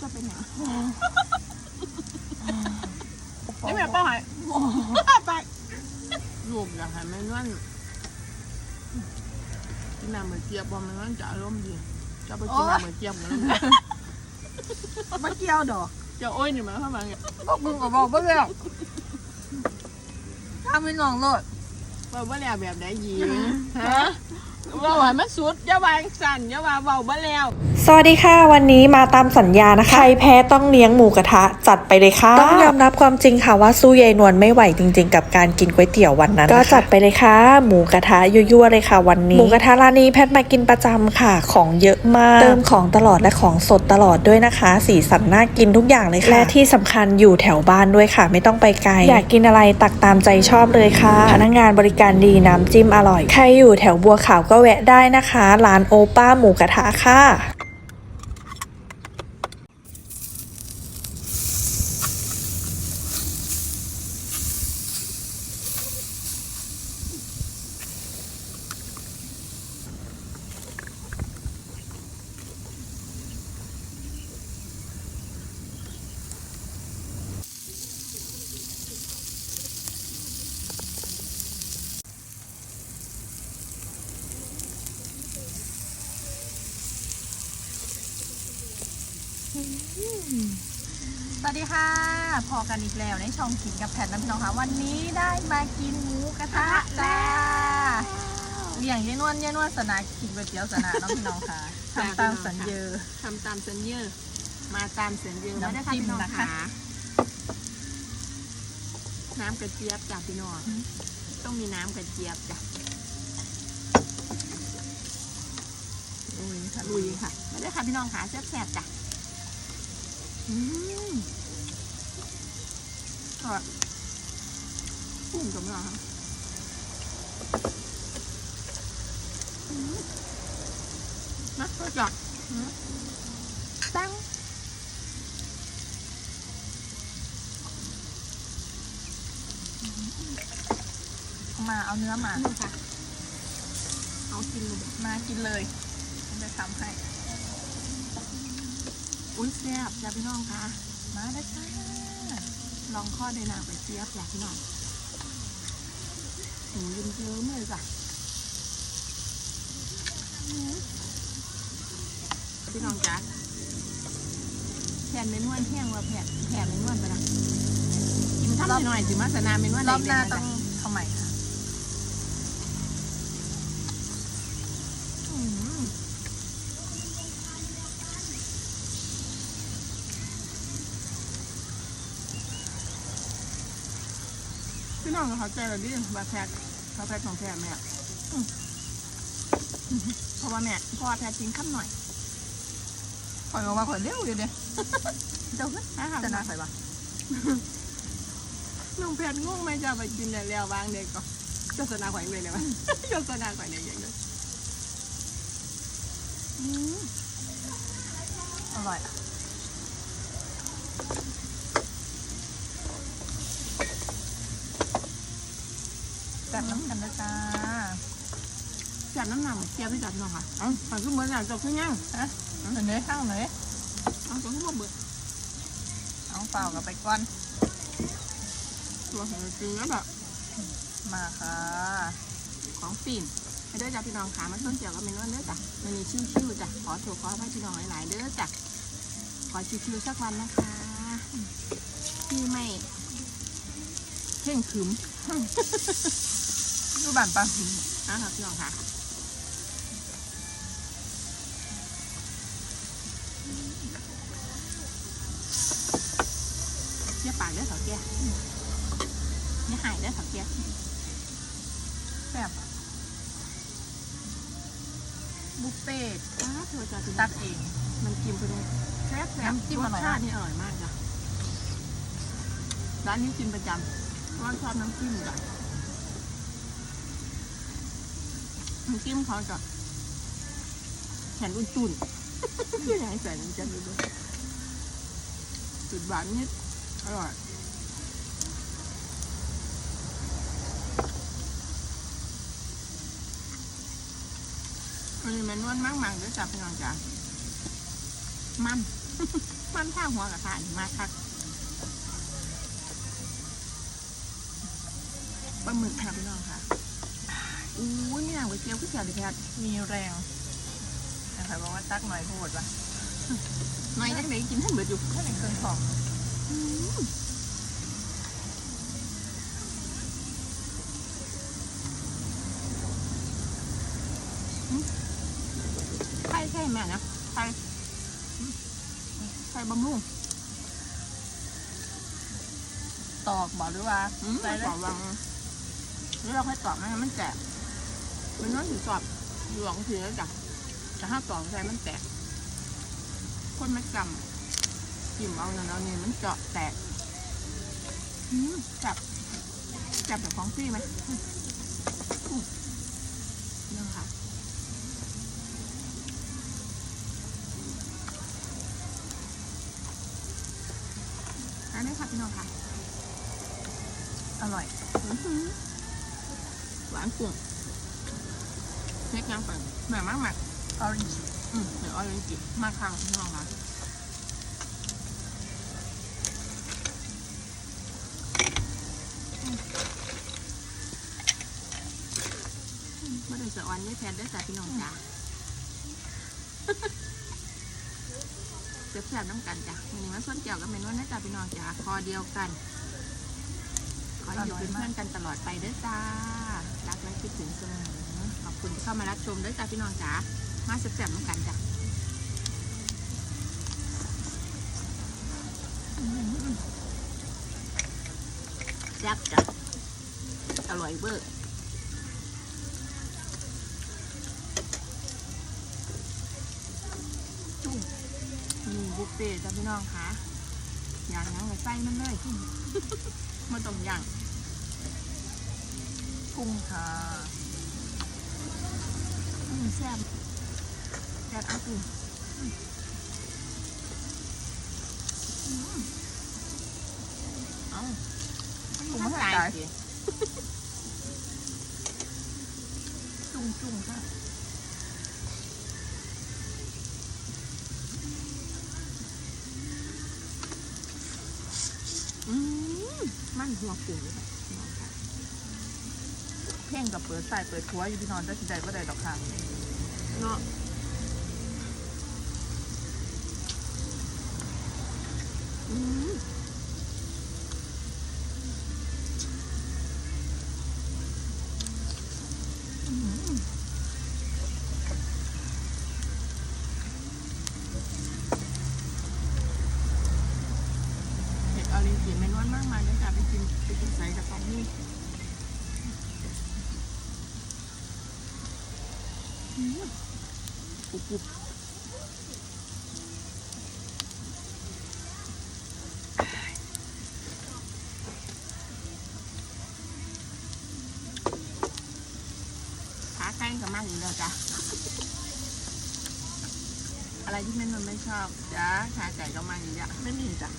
จะเป็นหยังนี่แม่ป้าหายไปลูกอยากให้แม่นวลกินน้ำเหมือนเจี๊ยบพอแม่นวลจะอารมณ์ดีจะไปกินน้ำเหมือนเจี๊ยบกันแล้วมาเกี่ยวดอกจะโอ้ยนี่มันเข้ามาไงบอกมึงก็บอกเบิ่งแล้วถ้าไม่น้องโลดว่าบ่แล้วแบบไหนยีฮะ ว่าว่ามันสุดอย่าวางสั่นอย่าว่าเบาบ่แล้ว สวัสดีค่ะ วันนี้มาตามสัญญานะคะ ใครแพ้ต้องเลี้ยงหมูกระทะจัดไปเลยค่ะ ต้องยอมรับความจริงค่ะว่าสู้ยายนวลไม่ไหวจริง ๆ กับการกินก๋วยเตี๋ยววันนั้น ก็จัดไปเลยค่ะ หมูกระทะยั่วๆเลยค่ะ วันนี้ หมูกระทะร้านนี้แพทมากินประจำค่ะ ของเยอะมาก เติมของตลอดและของสดตลอดด้วยนะคะ สีสันน่ากินทุกอย่างเลยค่ะ และที่สำคัญอยู่แถวบ้านด้วยค่ะ ไม่ต้องไปไกล อยากกินอะไรตักตามใจชอบเลยค่ะ พนักงานบริการดีน้ำจิ้มอร่อย ใครอยู่แถวบัวขาวก็แวะได้นะคะ ร้านโอป้าหมูกระทะค่ะ ค่ะ พอกันอีกแล้วในช่องกินกับแพทนะพี่น้องค่ะ วันนี้ได้มากินหมูกระทะจ้าเลี้ยงยายนวลยายนวลสนากินก๋วยเตี๋ยวสนาเน้องพี่น้องค่ะทำตามสัญญาทำตามสัญญามาตามสัญญาน้ำมาได้ค่ะจิ้มพี่น้องนะคะค่ะน้ำกระเจี๊ยบจ้ะพี่น้องต้องมีน้ำกระเจี๊ยบจ้ะลุยค่ะลุยค่ะมาได้ค่ะพี่น้องค่ะแซ่บๆจ้ะอื มก็กุ้งกับเราค่ะอืมนะก็จับตั้งเอามาเอาเนื้อมานี่ค่ะ เอากินเลยเดี๋ยวมากินเลยฉันจะทำให้ อุ้ยแซ่บจ้ะพี่น้องค่ะ มาได้จ้า ลองข้อได้นางไปเจี๊ยบจ้ะพี่น้องถึงยืนเยิ้มเลยจ้ะอืมพี่น้องจ้ะแผ่นเมนวนแห้งว่าแผ่นแผ่นเมนวนไปนะกินข้าวหน่อยๆสิมาสนาเมนวนรอบหน้าเด็กๆะต้องจ้ะทำใหม่ค่ะ อืม พี่น้องเขาใจเราดิบาแพทเขาแพทของแพทแม่อืมเพราะว่าแม่พ่อแพทกินข้าวหน่อยข่อยออกมาข่อยเร็วอยู่เด้เจ้าขึ้นนะคะจะน่าใส่ปะน้องแพทงงไหมจะไปกินแล้วแล้ววางเด็กก็เจ้าสนาข่อยเลยเลยมั้ยเจ้าสนาข่อยเลยอย่างเดียวอืมอร่อยอะ แบบน้ำกันนะจ้าจับน้ำหนักเทียบไม่จับน้องค่ะเอ๋อมันคือเหมือนอย่างจับขึ้นยังฮะเห็นไหมข้างไหนเอาตัวขึ้นมาเบิดเอาเปล่ากับไปก่อนตัวของจริงแล้วแบบมาค่ะ ของปีนไปเด้อจ้ะพี่น้องขามันต้นเกี่ยวกับเมนูเด้อจ้ะมันมีชิวๆจ้ะขอโทษขอให้พี่น้องหลายๆเด้อจ้ะขอชิวๆสักวันนะคะที่ไม่เข่งขรึม ดูบันปะนะครับพี่น้องค่ะอย่าปากเด้อเถาแก่อย่าหายเด้อเถาแก่แซ่บอะบุฟเฟ่ต์อ้าวเธอจะตัดเอง มันกินไปเลยแซ่บๆน้ำจิ้มอร่อยสมากชาตินี่อร่อยมากจ้ะร้านนี้กินประจำเพ ราะว่าชอบน้ำจิ้มจ้ะน้ำจิ้มเขาจะแข็งอุ่นๆคืออยังไงใส่น้ำจิ้มดูด้วยจุดหวานนิด อร่อยอันนี้มันนวลมากๆด้วยจ้ะพี่น้องจ้ะมัน มันข้างหัวกระทะนี่มากคัก ลาหมึกค่ะพี่น้องค่ะอู้ยนี่หนังก๋วยเตี๋ยวก๋วยเตี๋ยวเลยแพทย์มีแรงแต่ใครบอกว่าตักหน่อยโพดปะน้อยจังเลยกินท่านเบิดอยู่แค่ในเครื่องของไข่ใช่แม่นะไข่ไข่บำรุงตอกบอกหรือว่าอืมใส่เลตอยบวัง หรือเราค่อยตอบนะมันแตกมันน้อยถือตอบหลวงถือแล้วจ้ะแต่ถ้าตอบใส่มันแตกคนไม่กำกิ่มเอาเนั่นเอนี่มันเจาะแตกจับจับแบบของพี่ไหมอืมอืมนี่ค่ะอันนี้ค่ะพี่น้องค่ะ อร่อย หวานกุ้งเล็กยังไปแม่มากมากออริจิอืมเดี๋ยวเอาเลยจิมากข้างพี่น้องค่ะไม่ได้สะออนไม่แพนได้จ้ะพี่น้องจ้ะเจ็บแสบน้ำกันจ้ะมันนี้มาส้นเกี่ยวกับเมนูนะจ้ะพี่น้องจ้ะคอเดียวกัน ขอให้อยู่เป็นเพื่อนกันตลอดไปเด้อจ้า ถึงเสมอขอบคุณที่เข้ามารับชมด้อจ้าพี่น้องจ๋ามาแซ่บๆน้ำกันจ้ะแซ่บจ้ะอร่อยเบอร์จุ้งมีบุฟเฟ่จ้ะพี่น้องคะอย่างนั้นเลยไส้มันเลยมาต้อย่าง กุ้งค่ะอืมแซ่บแซ่บเอาสิอืมอืมเอากุ้งไม่ตาตายยสิจุ้งจุ้งค่ะอืมมันหัวกุ้งเลยค่ะพี่น้องค่ะ เพ่งกับเปิดใส่เปิดทัวอยู่พี่นอนจะสิใจก็ได้ดอกค่ะเนาะอืมอืมเห็ดออรินจิเมนวนมากมายเลยจ้ะไปกินไปกินใส่กับของนี่อืมกรุบกรุบ ขาไก่กับมากอยู่แล้วจ้ะ อะไรที่เมนมันไม่ชอบจ้าขาไก่ก็มาอยู่จ้ะไม่มีจ้ะ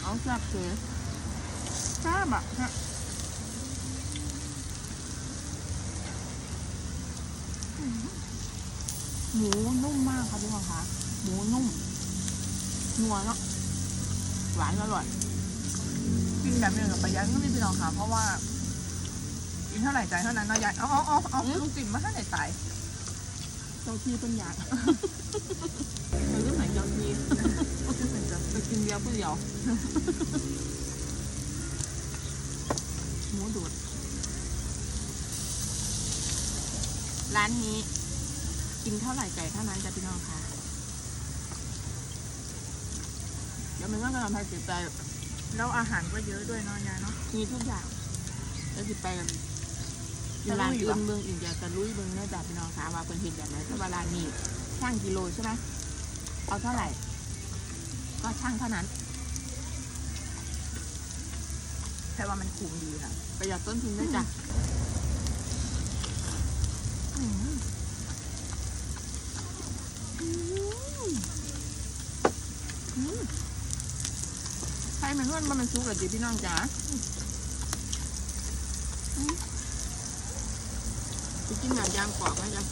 เอาแซ่บเสือแซ่บอะฮะ หมูนุ่มมากค่ะพี่น้องคะหมูนุ่มนัวเนาะหวานอร่อยกินแบบนี้กับประหยัดก็ไม่พี่น้องค่ะ เพราะว่ากินเท่าไหร่ใจายเท่านั้นเนาะยายเอาเอาเอาเอาลูกจิ๋มมาให้ไหนตายเจ้าที่เป็นอยากมันรู้ไหนเจ้าที่ไปกินเดียวผู้เดียวหมูดูด ร้านนี้ กินเท่าไหร่ใจายเท่านั้นจ้ะพี่น้องค่ะ เดี๋ยวมันก็กำลังพายติดใจแล้วอาหารก็เยอะด้วยเนาะยายเนาะมีทุกอย่างแล้วสิไปกันอยู่ร้านอื่นเมืองอื่นอยากจะลุยเมืองเนี่ยจ้ะพี่น้องค่ะว่าเป็นเห็นแบบไหนถ้าว่าร้านนี้ช่างกิโลใช่ไหมเอาเท่าไหร่ ก็ช่างเท่านั้นแต่ว่ามันคุ้มดีค่ะประหยัดต้นทุนด้วยจ้ะ ใช่มันนวดมันมันซุกเหรอจีพี่น้องจ๋าอืมไปกินแบบยางกรอบไหมจ๊ะ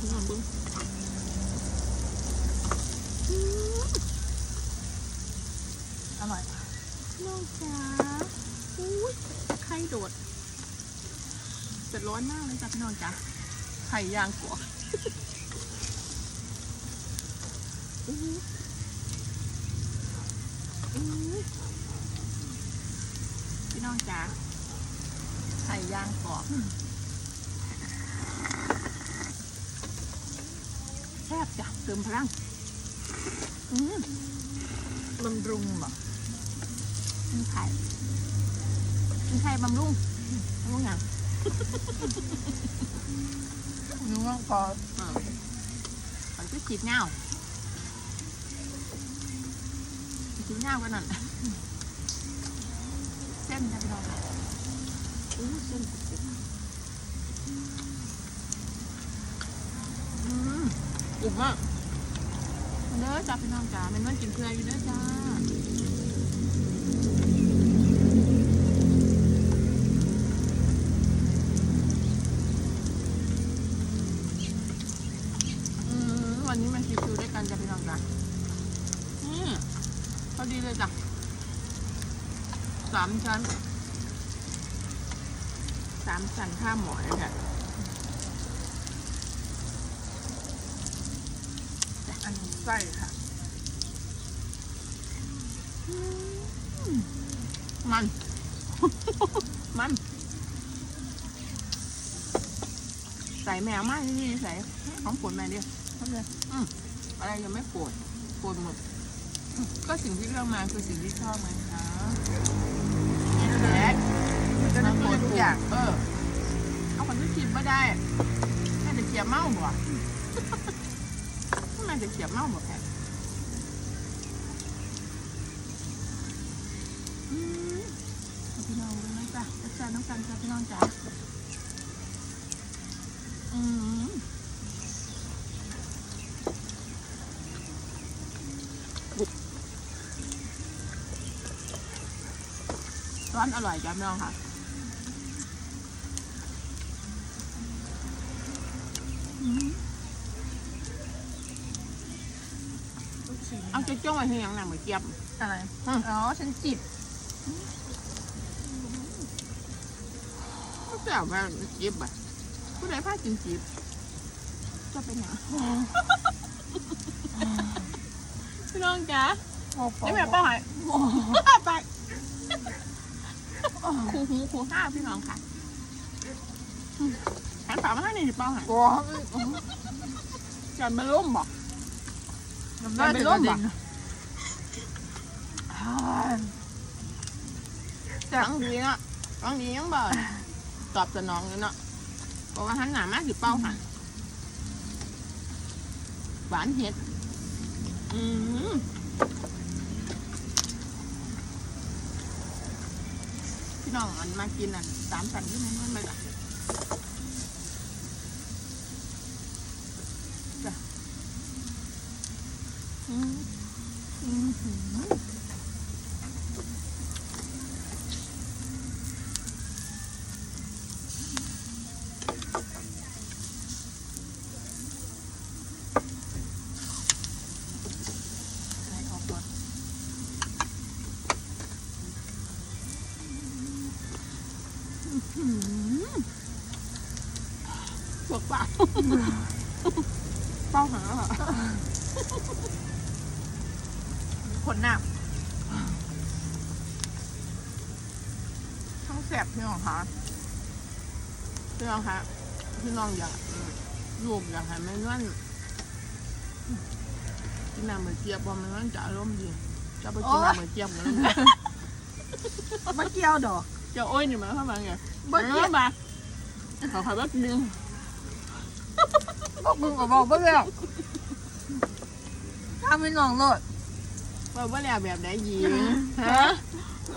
พี่น้องบิ้ง อร่อย น้องจ๋าอุ้ยไข่โดดจะ ร้อนมากเลยจ้ะพี่น้องจ๋าไข่ยางกรอบอื้อหืออื้อหือพี่น้องจ๋าไข่ยางกรอบแซ่บจ้ะเติมพลังบำรุงเหรอกินไข่กินไข่บำรุงบำรุงอย่าง นึกว่าก็เออมันก็จีบเงาจีบเงากันนั่นเส้นจะไปลองอู้เส้นกรุบๆอืมกรุบมากเด้อจ้าพี่น้องจ๋าเป็นวันกินเพื่ออยู่เด้อจ้า วันนี้มันชิวๆด้วยกันจะพี่น้องจ้ะนี่พอดีเลยจ้ะสามชั้นสามชั้นข้ามหมอยค่ะอันนี้ไส้ค่ะ มัน มัน ใส่แมวมากที่นี่ใส่ของปวดแม่ดิทำ เลยอืมอะไรยังไม่ปวดปวดหมดอืมก็สิ่งที่เลือกมาคือสิ่งที่ชอบไงคะนี่แหละมันจะได้ปกิวนดทุทุกกออย่าย่างงเออ เอาคนที่กินไม่ได้แม่จะเกียบเมาบ่แม่จะเกียบเมาบ่แค่อืมเอาพี่น้องดูนะจ๊ะจะจานน้ำกันจ้ะพี่น้องจ๋าอืม ร้อนอร่อยจ้ะพี่น้องค่ะลูกชิ้นเอาจะจ้องไว้ให้ยังหนังเหมือนเจี๊ยบ อะไร อืม อ๋อ ฉันจิบก็แต่ว่าเจี๊ยบอะผู้ใดพากินเจี๊ยบจะเป็นหยังพี่น้องจ๋าโอ้โห นี่แม่ป้าหายไป ครูหูครูห้าพี่น้องค่ะหันฝามาให้นี่ดิป้าหายโอ้จันมันล่มบ่น้ำลายไปจะร่มระปะเด็นอ่จังดีเนาะจังดียังบ่ตอบสนองอยู่เนาะเพราะว่าหันหนามาสิเป้าหันหวานเห็ด อืม น้องอันมากินอะสามสันที่มันมันไปละอืมอืมหืม ใส่ออกก่อน หืม ปวดปากเป้าหาเหรอคนหนักทั้งแสบพี่น้องคะพี่น้องคะพี่น้องอยากลูกอยากให้แม่นวลกินน้ำเหมือนเจี๊ยบเพอมันนจะอารมณ์ดีจะไปกินน้ำเหมือนเจี๊ยบกันเลยไม่เกี่ยวดอกจะโอ้ยนี่มาเข้ามาไงบ่เกี่ยวมาขอขอแป๊บนึง บอกมึงก็บอกเบิ่งแล้วถ้าไม่น้องโลดว่าบ่แล้วแบบไหนหญิงฮะ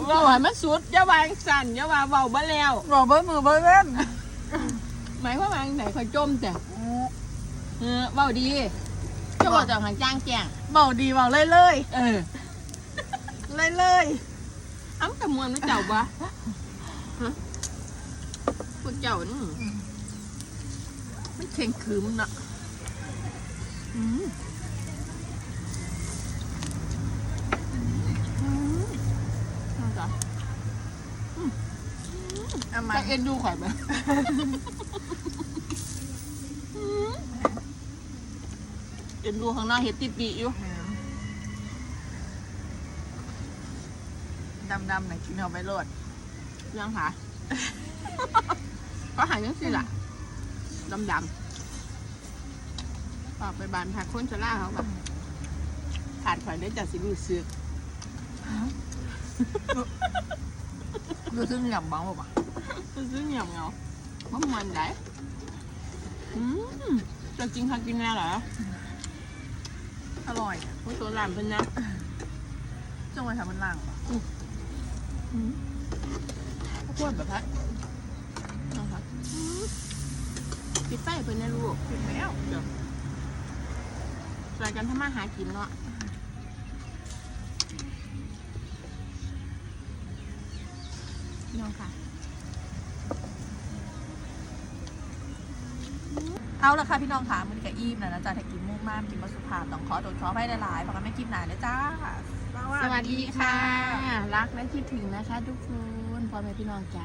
ว่าให้มันสุดอย่าวางสั่นอย่าว่าเบาบ่แล้วบอกเบิ่งมือเบิ่งเล่นหมายความว่าไหนคอยจมแต่เออเบาดีจะบอกจากหางจ้างแจ้งเบาดีเบาเลยเลยเออเลยเลยเอ้าแต่มวนไม่เจ้าบ่เพวกเจ้านี่ มันเข่งคืมเนาะอืมอืมนั่นจ้ะเอามาจะเอ็นดูข่อยไหมอืมเอ็นดูข้างหน้าเห็ดติดปีอยู่ดำดำๆหน่อยกินเอาไปโลดยังค่ะก็หายยังสิล่ะ ดำดำออกไปบานพักคนชราเขาแบบขาดข่อยได้จากสิรู้สึกดูซึ่งหย่ำบ้างป่ะซื้อเหนียวเงาบ่มันได้อืมจะกินข้าวกินแน่เหรอ อร่อยอะผู้ตัวหลานเป็นนะจังหวะทำมันล่างป่ะพวดแบบพัดนะคะอืม ปิดไฟเป็นนะลูกถึงแล้วเดี๋ยวช่วยกันทำมาหากินเนาะน้องค่ะ เอาละค่ะพี่น้องค่ะมันกับอีมนะนะจ๊ะถ้ากินมุ่งมากกินมาสุภาพต้องขอโดนขอให้หลายๆเพราะกันไม่กินหนาเลยจ้า สวัสดีค่ะ รักและคิดถึงนะคะ ทุกคนพ่อแม่พี่น้องจ้า